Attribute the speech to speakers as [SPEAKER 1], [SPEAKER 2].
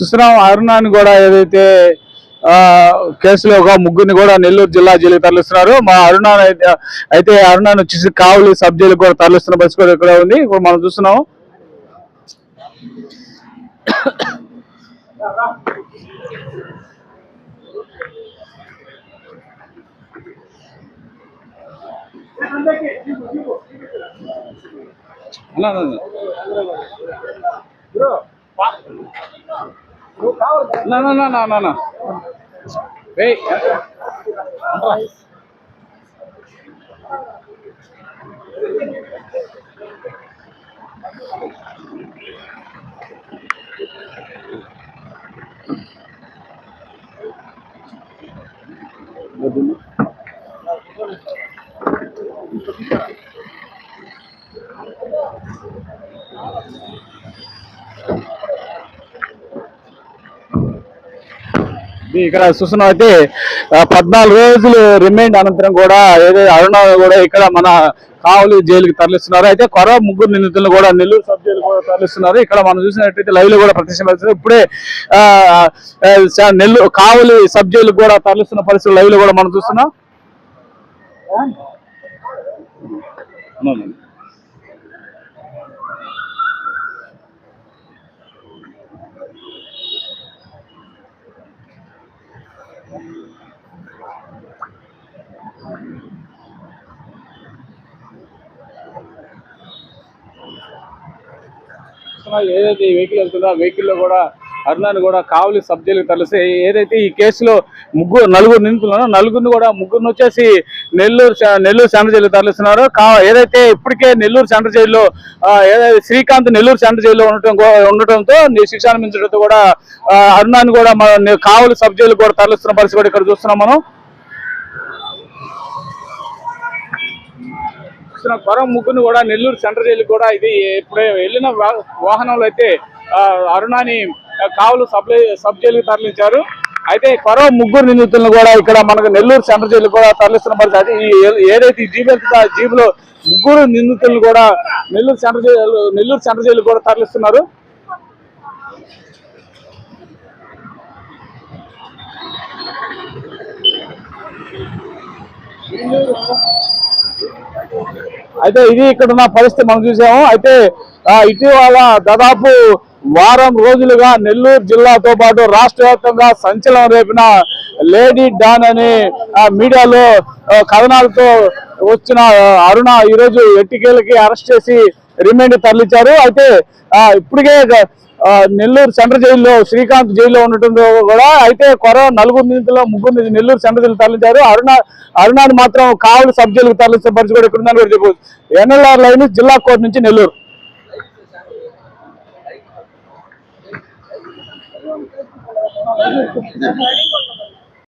[SPEAKER 1] చూస్తున్నాం అరుణాన్ని కూడా ఏదైతే ఆ కేసులో ఒక ముగ్గురిని కూడా నెల్లూరు జిల్లా జైలుకి తరలిస్తున్నారు. మా అరుణ అయితే అయితే అరుణాన్ని వచ్చేసి కావలి సబ్ జైలుకి కూడా తరలిస్తున్న పరిస్థితి కూడా ఇక్కడ ఉంది. ఇప్పుడు మనం చూస్తున్నాం అన్నా, Não, não, não, não, não, não. Vem. ఇక్కడ చూస్తున్నాం అయితే ఆ, పద్నాలుగు రోజులు రిమైండ్ అనంతరం కూడా ఏదో అరుణ కూడా ఇక్కడ మన కావలి జైలుకి తరలిస్తున్నారు. అయితే కొర ముగ్గురు నిందితులను కూడా నెల్లూరు సబ్ జైలు కూడా తరలిస్తున్నారు. ఇక్కడ మనం చూసినట్టయితే లైవ్లో కూడా ప్రత్యక్ష ఇప్పుడే నెల్లూరు కావలి సబ్ జైలు కూడా తరలిస్తున్న పరిస్థితులు లైవ్లో కూడా మనం చూస్తున్నాం. ఏదైతే ఈ వెహికల్ వెళ్తుందో ఆ వెహికల్లో కూడా అరుణాన్ని కూడా కావలి సబ్ జైలుకి తరలిస్తే ఏదైతే ఈ కేసులో ముగ్గురు నలుగురు నిందితులను నలుగురిని కూడా ముగ్గురిని వచ్చేసి నెల్లూరు నెల్లూరు సెంట్రల్ జైలు తరలిస్తున్నారు. కా ఏదైతే ఇప్పటికే నెల్లూరు సెంట్రల్ జైల్లో ఏదైతే శ్రీకాంత్ నెల్లూరు సెంట్రల్ జైల్లో ఉండటం ఉండటంతో ని- శిక్ష అనుభవించడంతో కూడా అరుణాన్ని కూడా మన కావలి సబ్ జైలు కూడా తరలిస్తున్న పరిస్థితి కూడా ఇక్కడ చూస్తున్నాం మనం. చూస్తున్న కొరం ముగ్గురు కూడా నెల్లూరు సెంట్రల్ జైలు కూడా ఇది ఇప్పుడే వెళ్ళిన వాహనంలో అయితే అరుణాని కావలు సబ్ సబ్ జైలుకి తరలించారు. అయితే కొరవ ముగ్గురు నిందితులను కూడా ఇక్కడ మనకు నెల్లూరు సెంట్రల్ జైలు కూడా తరలిస్తున్న పరిస్థితి. ఈ ఏదైతే ఈ జీబులో ముగ్గురు నిందితులను కూడా Nellore central jail Nellore central jail కూడా తరలిస్తున్నారు. అయితే ఇది ఇక్కడ ఉన్న పరిస్థితి మనం చూసాము. అయితే ఇటీవల దాదాపు వారం రోజులుగా నెల్లూరు జిల్లాతో పాటు రాష్ట్ర వ్యాప్తంగా సంచలనం రేపిన లేడీ డాన్ అని మీడియాలో కథనాలతో వచ్చిన అరుణ ఈరోజు ఎట్టికేలకి అరెస్ట్ చేసి రిమైండ్ తరలించారు. అయితే ఇప్పటికే నెల్లూరు సెంట్రల్ జైల్లో శ్రీకాంత్ జైల్లో ఉండటం కూడా అయితే కొర నలుగురు నిందితుల్లో ముగ్గురు నెల్లూరు సెంట్రల్ జైలు తరలించారు. అరుణ అరుణాన్ని మాత్రం కావలి సబ్ జైలుకు తరలిస్తే పరిస్థితి కూడా ఇక్కడ ఉందని కూడా చెప్పవచ్చు. ఎన్ఎల్ఆర్ లైన్ జిల్లా కోర్టు నుంచి నెల్లూరు. Thank you.